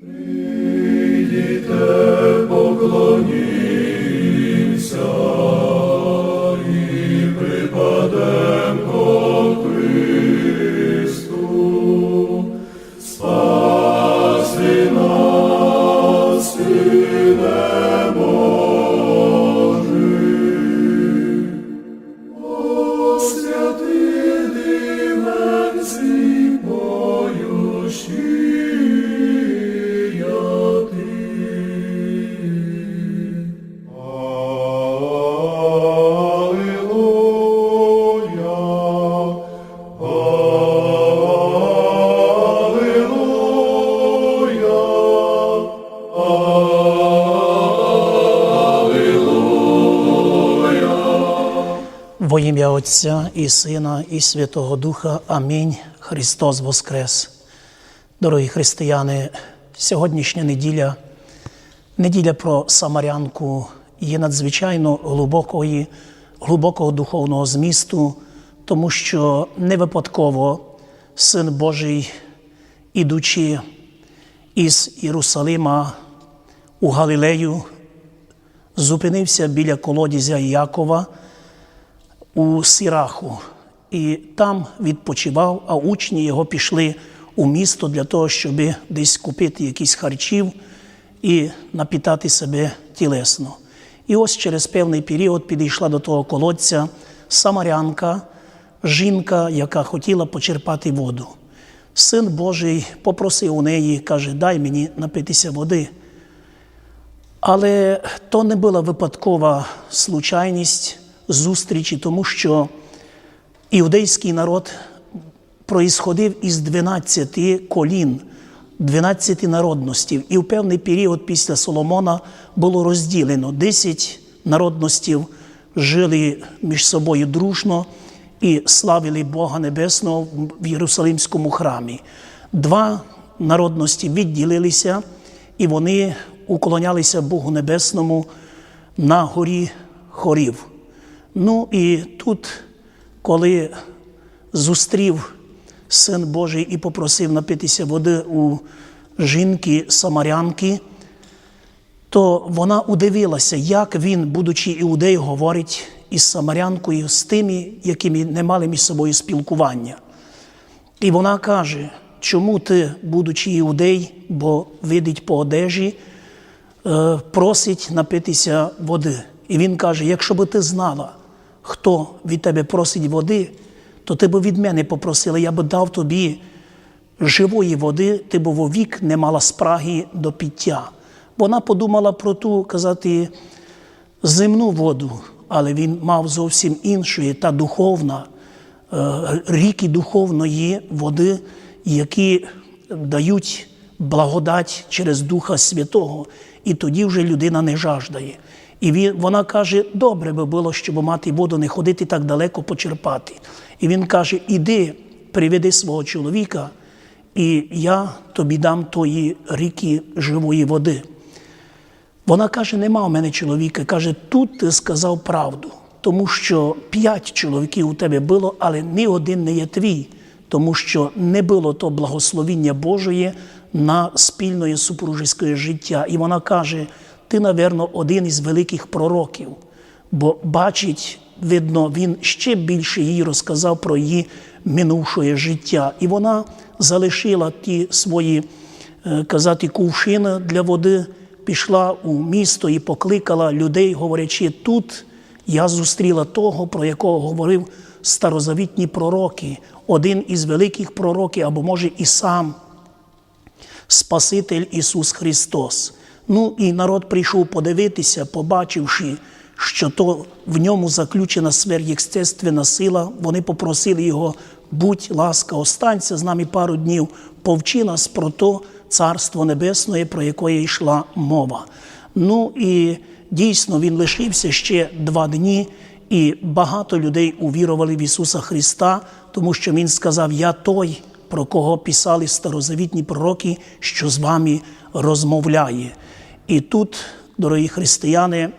Прийдіте, Во ім'я Отця і Сина, і Святого Духа. Амінь. Христос Воскрес. Дорогі християни, сьогоднішня неділя, неділя про Самарянку є надзвичайно глибокої, глибокого духовного змісту, тому що не випадково Син Божий, ідучи із Єрусалима у Галилею, зупинився біля колодязя Якова у Сіраху, і там відпочивав, а учні його пішли у місто для того, щоб десь купити якісь харчів і напітати себе тілесно. І ось через певний період підійшла до того колодця самарянка, жінка, яка хотіла почерпати воду. Син Божий попросив у неї, каже, дай мені напитися води. Але то не була випадкова случайність зустрічі, тому що іудейський народ проїсходив із 12 колін, 12 народностей. І в певний період після Соломона було розділено 10 народностей жили між собою дружно і славили Бога Небесного в Єрусалимському храмі. Два народності відділилися, і вони уклонялися Богу Небесному на горі хорів. Ну і тут, коли зустрів син Божий і попросив напитися води у жінки самарянки, то вона удивилася, як він, будучи іудей, говорить із самарянкою, з тими, якими не мали між собою спілкування. І вона каже, чому ти, будучи іудей, бо видить по одежі, е, просить напитися води. І він каже: якщо би ти знала, хто від тебе просить води, то ти б від мене попросила, я би дав тобі живої води, ти б вовік не мала спраги до пиття. Вона подумала про ту, казати, земну воду, але він мав зовсім іншої та духовна, е, ріки духовної води, які дають благодать через Духа Святого, і тоді вже людина не жаждає. І він, вона каже, добре би було, щоб мати воду, не ходити так далеко почерпати. І він каже: Іди, приведи свого чоловіка, і я тобі дам тої ріки живої води. Вона каже: нема у мене чоловіка. Каже, тут ти сказав правду, тому що п'ять чоловіків у тебе було, але ні один не є твій, тому що не було то благословіння Божої на спільне супружеське життя. І вона каже: ти, напевно, один із великих пророків, бо бачить, видно, він ще більше їй розказав про її минувшое життя. І вона залишила ті свої е, казати кувшини для води, пішла у місто і покликала людей, говорячи, тут я зустріла того, про якого говорив старозавітні пророки, один із великих пророків, або може і сам Спаситель Ісус Христос. Ну і народ прийшов подивитися, побачивши, що то в ньому заключена сверхъестественна сила. Вони попросили його, будь ласка, останься з нами пару днів, повчи нас про то Царство Небесне, про яке йшла мова. Ну і дійсно він лишився ще два дні, і багато людей увірували в Ісуса Христа, тому що Він сказав: Я той, про кого писали старозавітні пророки, що з вами розмовляє. І тут, дорогі християни, е,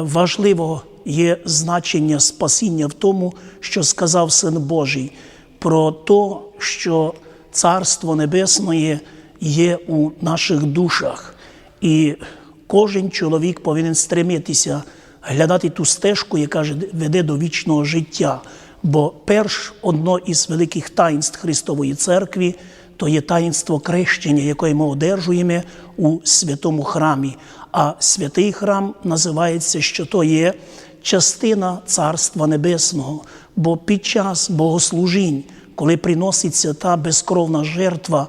важливо є значення спасіння в тому, що сказав Син Божий, про те, що Царство Небесне є у наших душах. І кожен чоловік повинен стремитися глядати ту стежку, яка веде до вічного життя. Бо перш одно із великих таїнств Христової Церкви то є таїнство крещення, яке ми одержуємо у святому храмі. А святий храм називається, що то є частина Царства Небесного. Бо під час богослужінь, коли приноситься та безкровна жертва,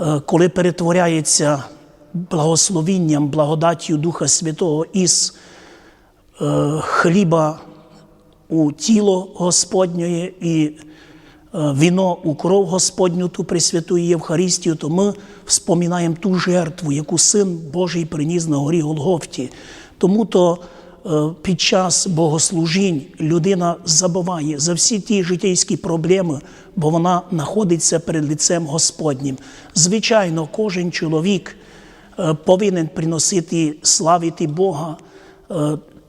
е, коли перетворяється благословінням, благодаттю Духа Святого із е, хліба у тіло Господнє і віно у кров Господню, ту Пресвяту Євхаристію, то ми вспоминаємо ту жертву, яку Син Божий приніс на горі Голгофті. Тому то е, під час богослужінь людина забуває за всі ті життєйські проблеми, бо вона знаходиться перед лицем Господнім. Звичайно, кожен чоловік е, повинен приносити славити Бога.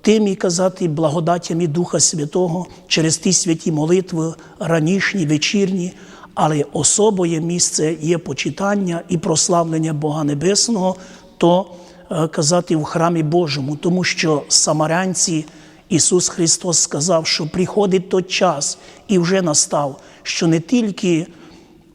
Тим і казати благодаттями Духа Святого через ті святі молитви, ранішні, вечірні, але особоє місце є почитання і прославлення Бога Небесного, то е, казати в храмі Божому, тому що самарянці Ісус Христос сказав, що приходить той час і вже настав, що не тільки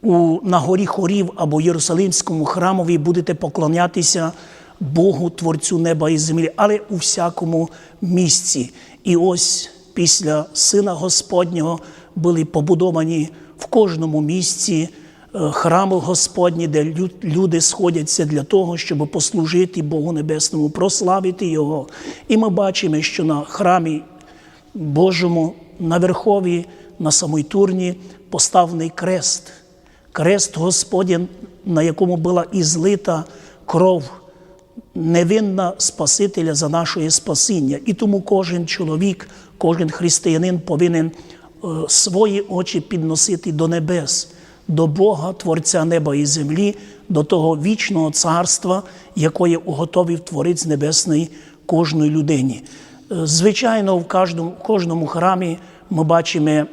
у, на горі хорів або Єрусалимському храмові будете поклонятися Богу, Творцю неба і землі, але у всякому місці. І ось після Сина Господнього були побудовані в кожному місці е, храми Господні, де люди сходяться для того, щоб послужити Богу Небесному, прославити Його. І ми бачимо, що на храмі Божому на верхові, на самій турні поставлений крест. Крест Господень, на якому була і злита кров невинна Спасителя за наше спасіння. І тому кожен чоловік, кожен християнин повинен е, свої очі підносити до небес, до Бога, Творця неба і землі, до того вічного царства, яке уготовив Творець Небесний кожної людині. Е, Звичайно, в кожному, в кожному храмі ми бачимо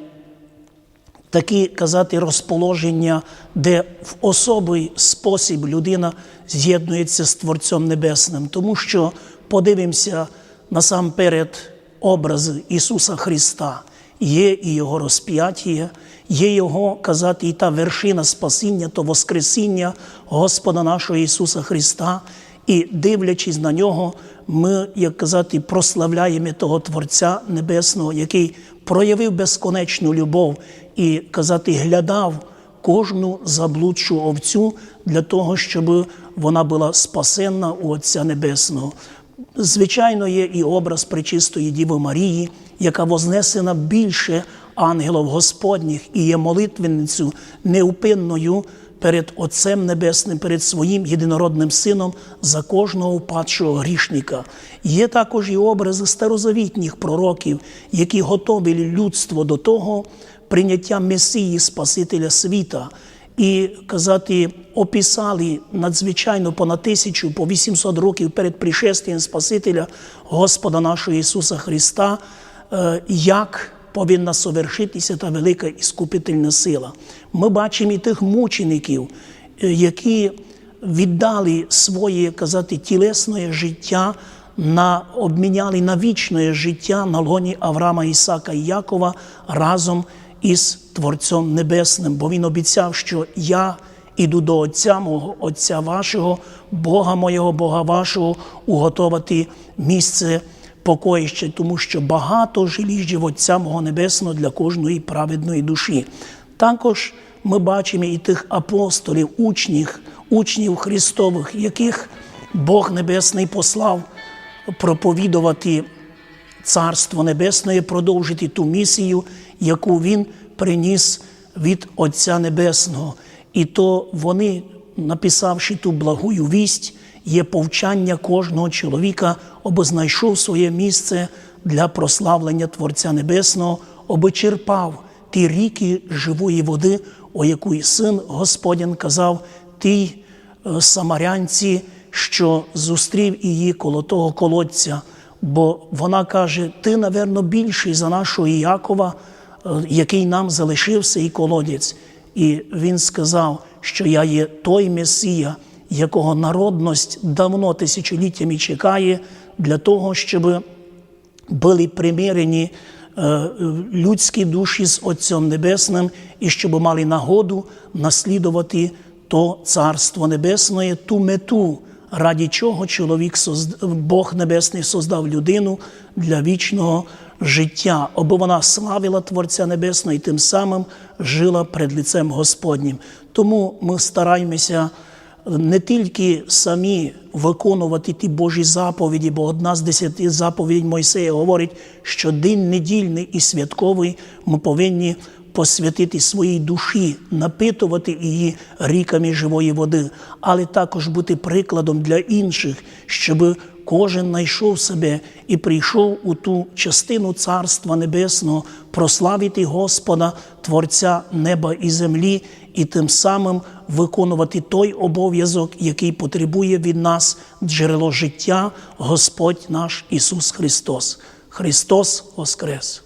такі казати розположення, де в особий спосіб людина з'єднується з Творцем Небесним, тому що подивимося насамперед образи Ісуса Христа. Є і Його розп'яття, є Його казати, і та вершина спасіння, то Воскресіння Господа нашого Ісуса Христа. І дивлячись на нього, ми, як казати, прославляємо того Творця Небесного, який проявив безконечну любов і казати, глядав кожну заблудшу овцю для того, щоб вона була спасенна у Отця Небесного. Звичайно, є і образ Пречистої Діви Марії, яка вознесена більше ангелів Господніх і є молитвенницю неупинною перед Отцем Небесним, перед своїм єдинородним Сином за кожного впадшого грішника. Є також і образи старозавітніх пророків, які готовили людство до того прийняття Месії Спасителя світа. І казати, описали надзвичайно понад тисячу по 800 років перед пришестям Спасителя Господа нашого Ісуса Христа, е, як повинна совершитися та велика іскупительна сила. Ми бачимо і тих мучеників, е, які віддали своє казати тілесне життя на обміняли на вічне життя на лоні Авраама, Ісака і Якова разом із Творцем Небесним, бо Він обіцяв, що я іду до Отця мого, Отця вашого, Бога моєго, Бога вашого, уготовати місце покоїще, тому що багато жиліжів Отця мого Небесного для кожної праведної душі. Також ми бачимо і тих апостолів, учнів, учнів Христових, яких Бог Небесний послав проповідувати Царство Небесне, продовжити ту місію, яку Він приніс від Отця Небесного. І то вони, написавши ту благую вість, є повчання кожного чоловіка, аби знайшов своє місце для прославлення Творця Небесного, аби черпав ті ріки живої води, о яку син Господень казав, тій е, самарянці, що зустрів її коло того колодця. Бо вона каже: ти, напевно, більший за нашого Якова, е, який нам залишився і колодець. І він сказав, що я є той Месія, якого народність давно тисячоліттями чекає для того, щоб були примирені е, людські душі з Отцем Небесним і щоб мали нагоду наслідувати то Царство Небесне, ту мету, раді чого чоловік Бог Небесний создав людину для вічного життя, аби вона славила Творця Небесного і тим самим жила перед лицем Господнім. Тому ми стараємося не тільки самі виконувати ті Божі заповіді, бо одна з десяти заповідей Мойсея говорить, що день недільний і святковий ми повинні посвятити своїй душі, напитувати її ріками живої води, але також бути прикладом для інших, щоб кожен знайшов себе і прийшов у ту частину Царства Небесного прославити Господа, Творця неба і землі, і тим самим виконувати той обов'язок, який потребує від нас джерело життя, Господь наш Ісус Христос. Христос Воскрес!